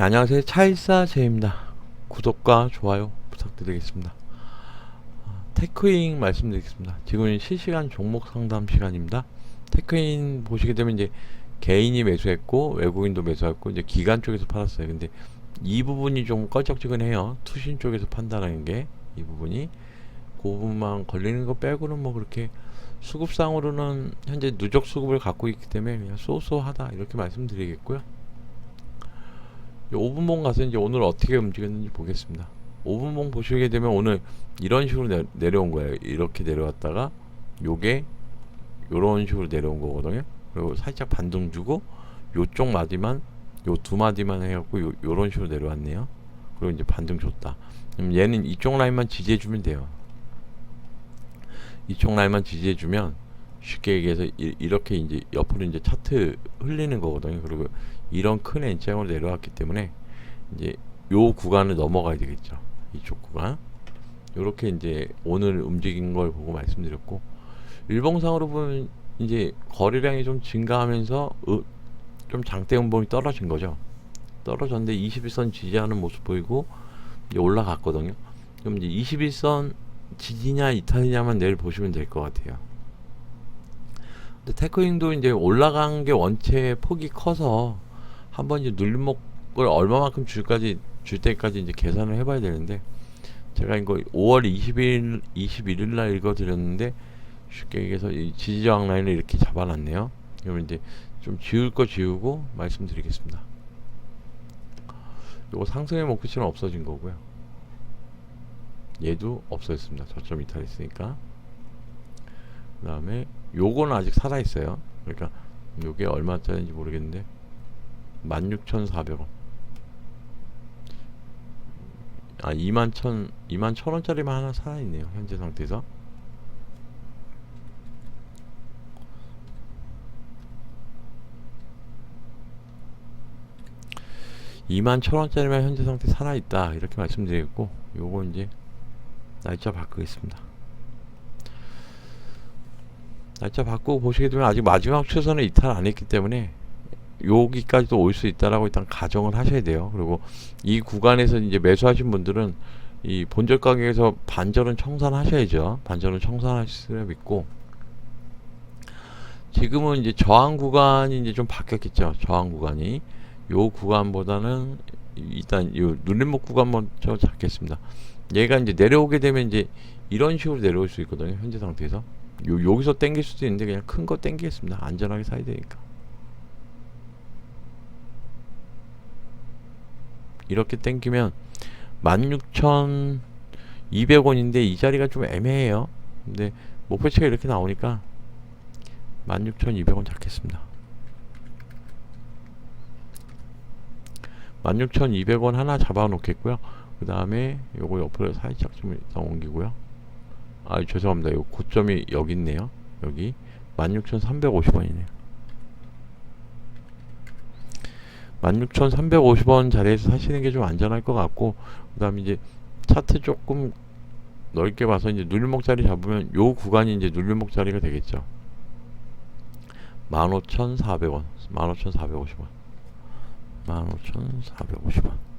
네, 안녕하세요. 차일사제입니다. 구독과 좋아요 부탁드리겠습니다. 아, 테크인 말씀드리겠습니다. 지금은 실시간 종목 상담 시간입니다. 테크인 보시게 되면 이제 개인이 매수했고 외국인도 매수했고 이제 기관 쪽에서 팔았어요. 근데 이 부분이 좀 꺼적지근해요. 투신 쪽에서 판단하는 게 이 부분이 그 부분만 걸리는 거 빼고는 뭐 그렇게 수급상으로는 현재 누적 수급을 갖고 있기 때문에 그냥 쏘쏘하다 이렇게 말씀드리겠고요. 5분봉 가서 이제 오늘 어떻게 움직였는지 보겠습니다. 5분봉 보시게 되면 오늘 이런 식으로 내, 내려온 거예요. 이렇게 내려왔다가 요게 요런 식으로 내려온 거거든요. 그리고 살짝 반등 주고 요쪽 마디만 요 두 마디만 해갖고 요, 요런 식으로 내려왔네요. 그리고 이제 반등 줬다. 그럼 얘는 이쪽 라인만 지지해주면 돼요. 이쪽 라인만 지지해주면 쉽게 얘기해서 이, 이렇게 이제 옆으로 이제 차트 흘리는 거거든요. 그리고 이런 큰 N장으로 내려왔기 때문에 이제 요 구간을 넘어가야 되겠죠. 이쪽 구간. 요렇게 이제 오늘 움직인 걸 보고 말씀드렸고 일봉상으로 보면 이제 거래량이 좀 증가하면서 으, 좀 장대 음봉이 떨어진 거죠. 떨어졌는데 21선 지지하는 모습 보이고 이제 올라갔거든요. 그럼 이제 21선 지지냐 이탈이냐만 내일 보시면 될 것 같아요. 근데 테크잉도 이제 올라간 게 원체 폭이 커서 한번 이제 눌림목을 얼마만큼 줄까지 줄 때까지 이제 계산을 해봐야 되는데 제가 이거 5월 20일 21일 날 읽어드렸는데 쉽게 얘기해서 이 지지저항 라인을 이렇게 잡아놨네요. 그러면 이제 좀 지울 거 지우고 말씀드리겠습니다. 요거 상승의 목표치는 없어진 거고요. 얘도 없어졌습니다. 저점 이탈했으니까. 그 다음에 요거는 아직 살아있어요. 그러니까 요게 얼마짜리인지 모르겠는데 16,400원. 아, 2만 천, 2만 천 원짜리만 하나 살아있네요. 현재 상태에서. 이만 천 원짜리만 현재 상태 살아있다. 이렇게 말씀드리겠고, 요거 이제 날짜 바꾸겠습니다. 날짜 바꾸고 보시게 되면 아직 마지막 최선을 이탈 안 했기 때문에 여기까지도 올 수 있다라고 일단 가정을 하셔야 돼요. 그리고 이 구간에서 이제 매수하신 분들은 이 본절 가격에서 반절은 청산하셔야죠. 반절은 청산하실 수 있고 지금은 이제 저항 구간이 이제 좀 바뀌었겠죠. 저항 구간이 요 구간보다는 일단 요 눌림목 구간 먼저 잡겠습니다. 얘가 이제 내려오게 되면 이제 이런 식으로 내려올 수 있거든요. 현재 상태에서 요 여기서 땡길 수도 있는데 그냥 큰 거 땡기겠습니다. 안전하게 사야 되니까. 이렇게 땡기면 16,200원인데 이 자리가 좀 애매해요. 근데 목표치가 이렇게 나오니까 16,200원 잡겠습니다. 16,200원 하나 잡아 놓겠고요. 그 다음에 요거 옆으로 살짝 좀 일단 옮기고요. 아 죄송합니다. 요 고점이 여기 있네요. 여기 16,350원이네요. 16,350원 자리에서 사시는 게 좀 안전할 것 같고 그 다음에 이제 차트 조금 넓게 봐서 이제 눌림목 자리 잡으면 요 구간이 이제 눌림목 자리가 되겠죠. 15,400원 15,450원 15,450원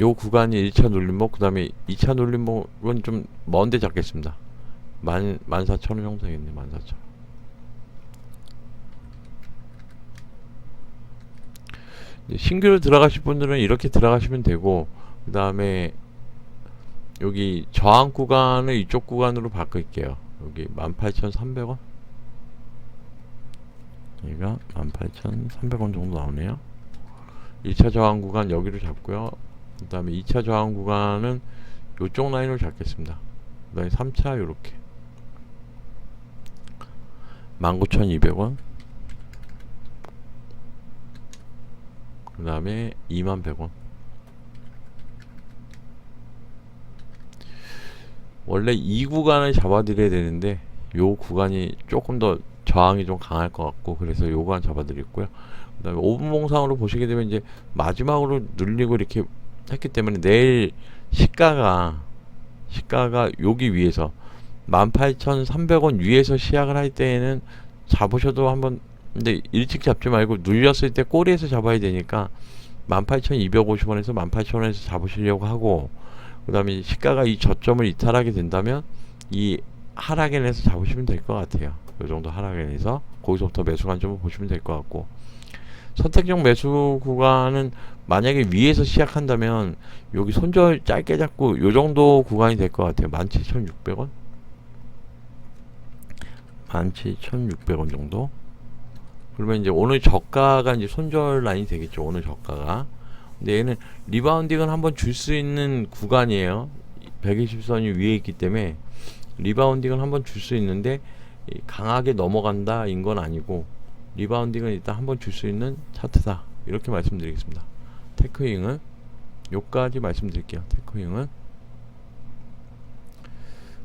요 구간이 1차 눌림목 그 다음에 2차 눌림목은 좀 먼데 잡겠습니다. 만, 14,000원 정도 되겠네 14,000원 신규로 들어가실 분들은 이렇게 들어가시면 되고 그 다음에 여기 저항 구간을 이쪽 구간으로 바꿀게요. 여기 18,300원? 얘가 18,300원 정도 나오네요. 1차 저항 구간 여기로 잡고요 그 다음에 2차 저항 구간은 요쪽 라인으로 잡겠습니다. 그 다음에 3차 요렇게. 19,200원. 그 다음에 21,100원. 원래 이 구간을 잡아드려야 되는데 요 구간이 조금 더 저항이 좀 강할 것 같고 그래서 요 구간 잡아드렸고요. 그 다음에 5분 봉상으로 보시게 되면 이제 마지막으로 눌리고 이렇게 했기 때문에 내일 시가가 시가가 여기 위에서 18,300원 위에서 시작을 할 때에는 잡으셔도 한번 근데 일찍 잡지 말고 눌렸을 때 꼬리에서 잡아야 되니까 18,250원에서 18,000원에서 잡으시려고 하고 그 다음에 시가가 이 저점을 이탈하게 된다면 이 하락엔에서 잡으시면 될 것 같아요. 이 정도 하락엔에서 거기서부터 매수 관점을 보시면 될 것 같고 선택적 매수 구간은 만약에 위에서 시작한다면 여기 손절 짧게 잡고 요 정도 구간이 될 것 같아요. 17,600원? 17,600원 정도? 그러면 이제 오늘 저가가 이제 손절 라인이 되겠죠. 오늘 저가가. 근데 얘는 리바운딩을 한번 줄 수 있는 구간이에요. 120선이 위에 있기 때문에 리바운딩을 한번 줄 수 있는데 이 강하게 넘어간다 인 건 아니고 리바운딩은 일단 한번 줄 수 있는 차트다. 이렇게 말씀드리겠습니다. 테크윙은 요까지 말씀드릴게요. 테크윙은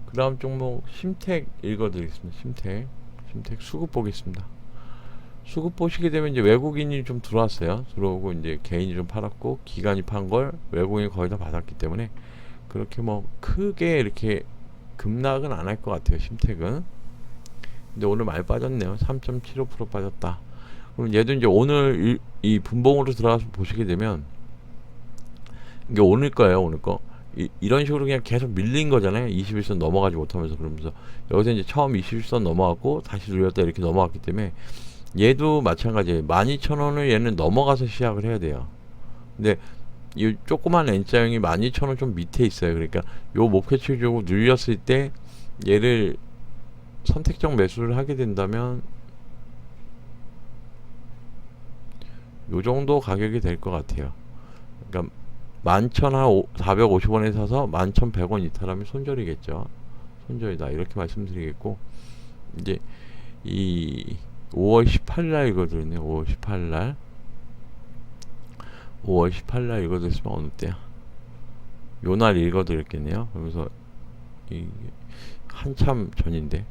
그 다음 종목 심택 읽어드리겠습니다. 심택 심택 수급 보겠습니다. 수급 보시게 되면 이제 외국인이 좀 들어왔어요. 들어오고 이제 개인이 좀 팔았고 기관이 판 걸 외국인이 거의 다 받았기 때문에 그렇게 뭐 크게 이렇게 급락은 안 할 것 같아요. 심택은. 근데 오늘 많이 빠졌네요. 3.75% 빠졌다. 그럼 얘도 이제 오늘 이, 이 분봉으로 들어가서 보시게 되면 이게 오늘 거예요. 오늘 거. 이, 이런 식으로 그냥 계속 밀린 거잖아요. 21선 넘어가지 못하면서 그러면서 여기서 이제 처음 21선 넘어갔고 다시 눌렸다 이렇게 넘어갔기 때문에 얘도 마찬가지예요. 12,000원을 얘는 넘어가서 시작을 해야 돼요. 근데 이 조그만 N자형이 12,000원 좀 밑에 있어요. 그러니까 요 목표치 주고 눌렸을 때 얘를 선택적 매수를 하게 된다면 요 정도 가격이 될 것 같아요. 그러니까 11,450원에 사서 11,100원 이탈하면 손절이겠죠. 손절이다. 이렇게 말씀드리겠고 이제 이 5월 18일 이거들네 5월 18일 날 5월 18일 날 읽어드렸으면 어느 때야? 요 날 읽어드렸겠네요. 그러면서 이 한참 전인데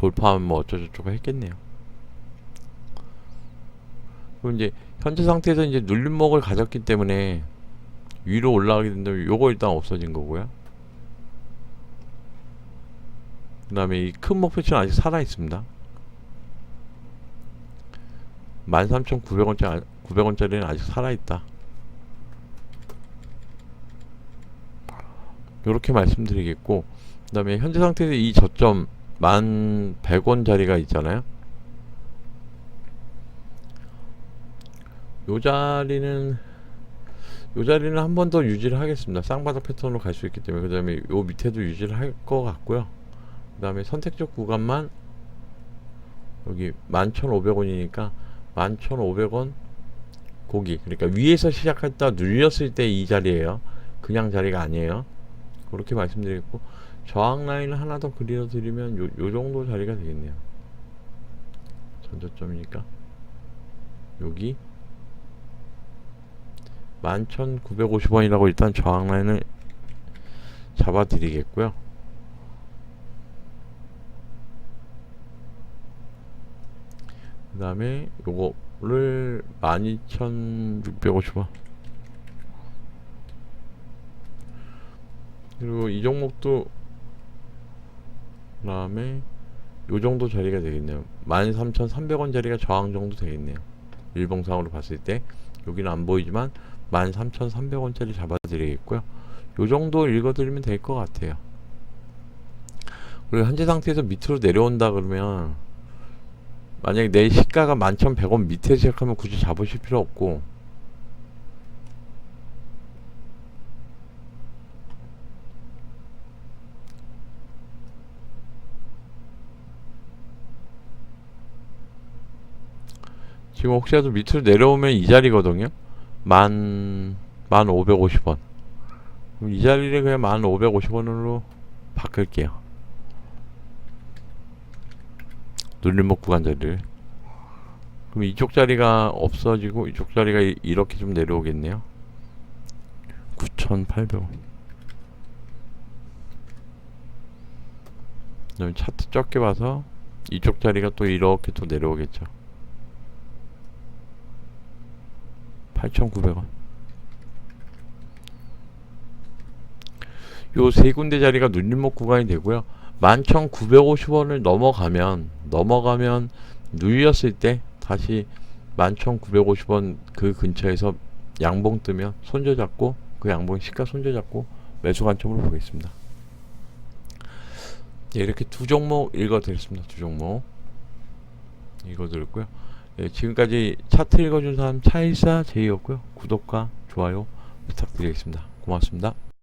돌파하면 뭐 어쩌고저쩌고 했겠네요. 그럼 이제 현재 상태에서 이제 눌림목을 가졌기 때문에 위로 올라가게 된다면 요거 일단 없어진 거고요. 그 다음에 이 큰 목표치는 아직 살아 있습니다. 13,900원짜리 900원짜리는 아직 살아 있다. 요렇게 말씀드리겠고 그 다음에 현재 상태에서 이 저점 11,100원짜리가 있잖아요. 요 자리는 요 자리는 한 번 더 유지를 하겠습니다. 쌍바닥 패턴으로 갈 수 있기 때문에 그 다음에 요 밑에도 유지를 할 것 같고요. 그 다음에 선택적 구간만 여기 11,500원이니까 11,500원 고기 그러니까 위에서 시작했다 눌렸을 때 이 자리예요. 그냥 자리가 아니에요. 그렇게 말씀드리겠고 저항 라인을 하나 더 그려드리면 요, 요 정도 자리가 되겠네요. 전저점이니까 여기 11,950원이라고 일단 저항 라인을 잡아드리겠고요. 그 다음에 요거를 12,650원 그리고 이 종목도 그 다음에 요 정도 자리가 되겠네요. 13,300원 자리가 저항 정도 되겠네요. 일봉상으로 봤을 때. 여기는 안 보이지만 13,300원짜리 잡아드리겠고요. 요 정도 읽어드리면 될 것 같아요. 그리고 현재 상태에서 밑으로 내려온다 그러면 만약에 내 시가가 11,100원 밑에 시작하면 굳이 잡으실 필요 없고 지금 혹시라도 밑으로 내려오면 이 자리거든요. 만, 만 550원. 그럼 이 자리를 그냥 만 550원으로 바꿀게요. 눌림목 구간 자리를. 그럼 이쪽 자리가 없어지고 이쪽 자리가 이- 이렇게 좀 내려오겠네요. 9,800원. 그다음에 차트 적게 봐서 이쪽 자리가 또 이렇게 또 내려오겠죠 8,900원 요 세 군데 자리가 눌림목 구간이 되고요 11,950원을 넘어가면 넘어가면 눌렸을 때 다시 11,950원 그 근처에서 양봉 뜨면 손절 잡고 그 양봉 시가 손절 잡고 매수 관점으로 보겠습니다. 예, 이렇게 두 종목 읽어드렸습니다. 두 종목 읽어드렸고요. 예, 지금까지 차트 읽어준 사람 차일사 제이였고요. 구독과 좋아요 부탁드리겠습니다. 고맙습니다.